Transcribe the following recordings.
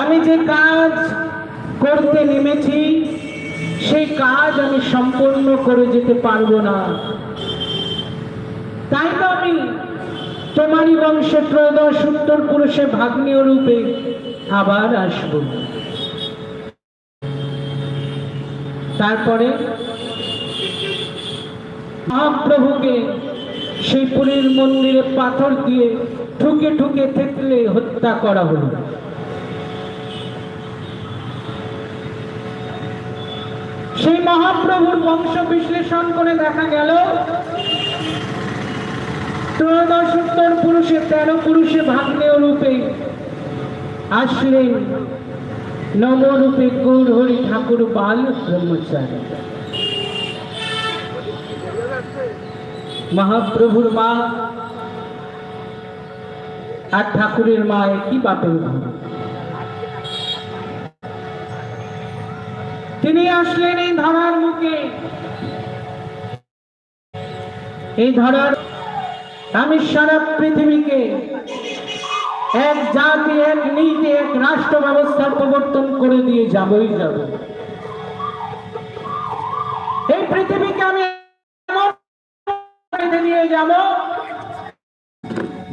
আমি যে কাজ করতে নেমেছি, সেই কাজ আমি সম্পূর্ণ করে যেতে পারব না। তাই তো আমি তোমারই বংশে ত্রয়োদশ, উত্তর পুরুষে ভাগ্নীয় রূপে আবার আসব। তারপরে মহাপ্রভুকে সেই পুরীর মন্দিরে পাথর দিয়ে ঠুকে ঠুকে থেতলে হত্যা করা হলো। সেই মহাপ্রভুর বংশ বিশ্লেষণ করে দেখা গেল, ত্রয়োদশ উত্তর পুরুষে তেরো পুরুষে ভাগ্নেয় রূপে আসলেন নবরূপে গৌরহরি ঠাকুর বাল ব্রহ্মচারী। মহাপ্রভুর মা আর ঠাকুরের মা একই বাপের তিনি আসলেন এই ধরার মুখে। এই ধরার আমি সারা পৃথিবীকে এক জাতি, এক নীতি, এক রাষ্ট্র ব্যবস্থা প্রবর্তন করে দিয়ে যাবই যাব। এই পৃথিবীকে আমি নিয়ে যাব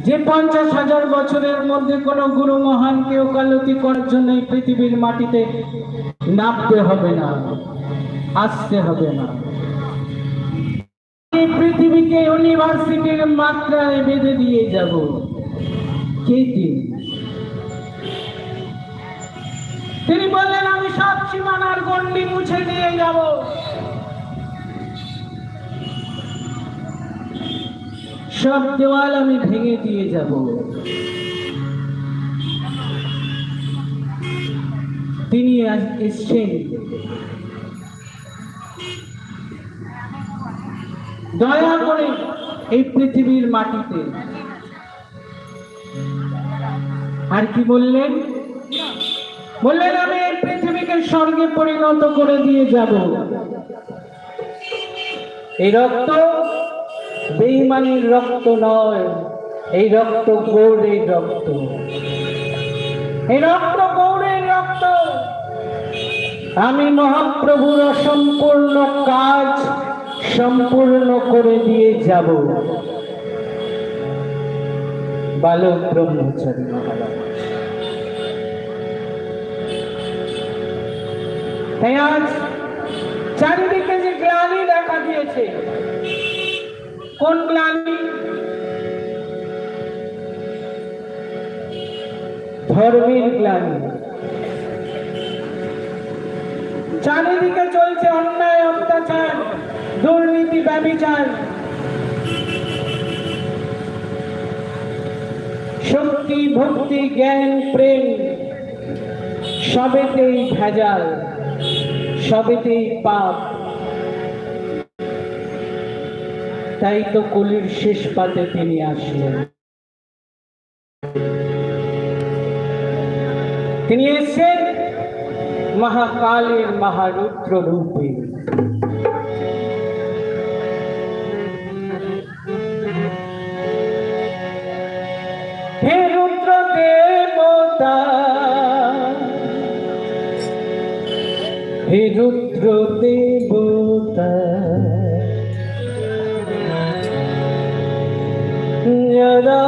যে পঞ্চাশ হাজার বছরের মধ্যে কোনো গুরু মহানকে ওকালতি করার জন্য পৃথিবীর মাটিতে নামতে হবে না, আসতে হবে না। পৃথিবীকে ইউনিভার্সিটির মাত্রায় বেঁধে দিয়ে যাব। কে তিনি? তিনি বললেন, আমি সব সীমানার গন্ডি মুছে দিয়ে যাব। সব দেওয়াল আমি ভেঙে দিয়ে যাব। তিনি এসছেন। দয়া করে এই পৃথিবীর মাটিতে। আর কি বললেন? বললেন, আমি এই পৃথিবীকে স্বর্গে পরিণত করে দিয়ে যাব। এই রক্ত বেইমানির রক্ত নয়, এই রক্ত গৌরের রক্ত। এই রক্ত গৌরের রক্ত। আমি মহাপ্রভুর সম্পূর্ণ কাজ সম্পূর্ণ করে দিয়ে যাব। বালক ব্রহ্মচারী মহারাজ। তাই আজ চারিদিকে যে গ্লানি দেখা দিয়েছে কোন গ্লানি ধর্মের গ্লানি চারিদিকে চলছে অন্যায়, অত্যাচার, দুর্নীতি, ব্যবিচার। শক্তি, ভক্তি, জ্ঞান, প্রেম, সবেতেই ভেজাল, সবেতেই পাপ। তাই তো কলির শেষ পাতে তিনি আসলেন। তিনি এসেছেন মহাকালের মহারুদ্র রূপে। হে রুদ্র দেবতা, হে রুদ্র দেবতা यदा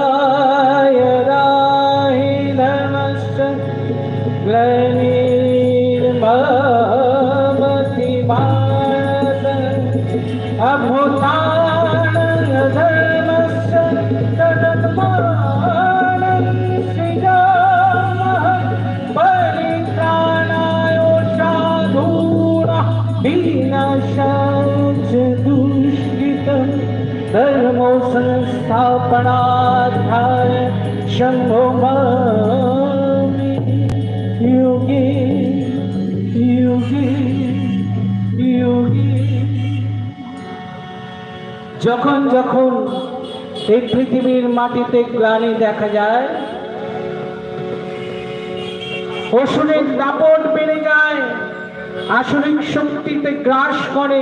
यदा हि धर्मस्य ग्लनिर्भवति संस्थापनाध्याय शम्भो मामि युगे युगे युगे যখন যখন এই পৃথিবীর মাটিতে গ্লানি দেখা যায় অসুরের দাপট বেড়ে যায় আসরিক শক্তিতে গ্রাস করে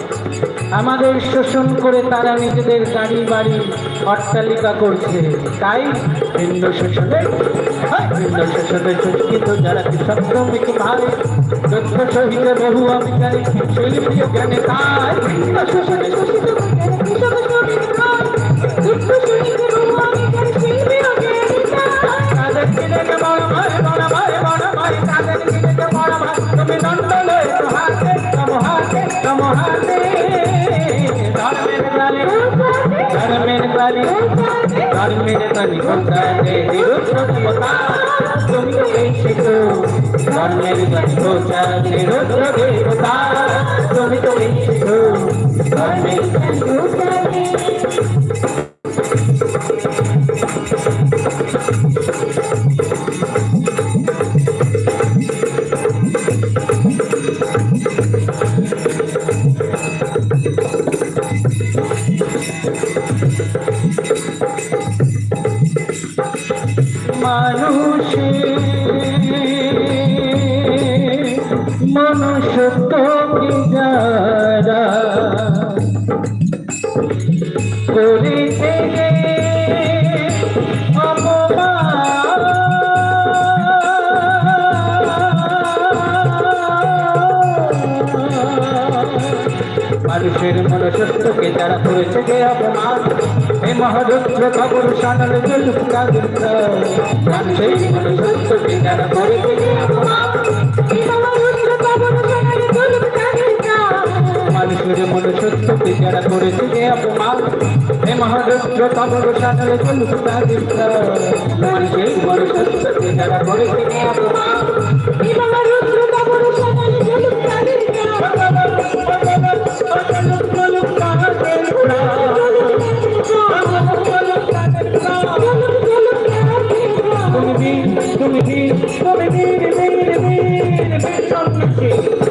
আমাদের শোষণ করে তারা নিজেদের গাড়ি বাড়ি অট্টালিকা করছে। তাই ভিন্ন শোষণে হ্যাঁ, ভিন্ন শোষণে শোষিত যারা কৃষক শ্রমিক তথ্য সহিত বহু অবিচারী শৈলীয় জ্ঞানে তাই ভিন্ন শোষণে শোষিত। তাদের গালি ধর্মের গালি কোথায় বিরুদ্ধ তুমি শিখো। ধর্মের গালি কোথায় বিরুদ্ধ তুমি শিখো। ধর্মের গালি মানুষে মনুষ্যত্ব যারা করিতে মানুষের মনুষ্যত্বকে যারা করেছে যে অপমান এই মহারুদ্র খবর সানার মানুষের মনুষ্যত্বকে যারা করেছে যে অপমান মানুষের মনুষ্যত্বকে যারা করেছে যে অপমান হে মহারুদ্র খবর সানার জলুক মানুষের মনুষ্যত্বকে যারা করেছে যে অপমান তুমি বীর তুমি বীর তুমি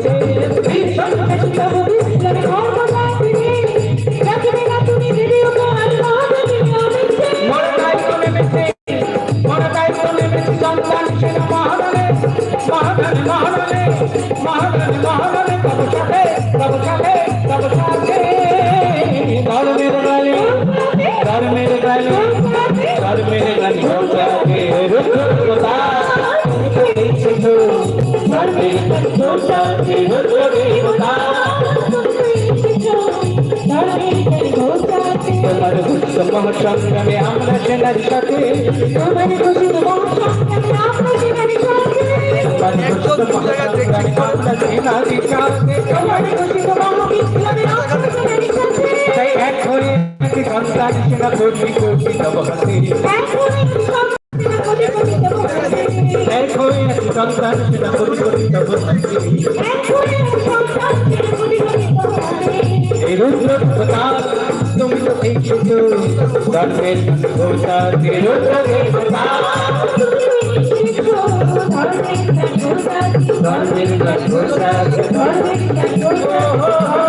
তোমার উৎসব সংগ্রামে আমরা সেনার সাথে তোমার উৎসব সংগ্রামে তুমি তো এই শুধু ধর্মের ঘোষা রুদ্র দেবতা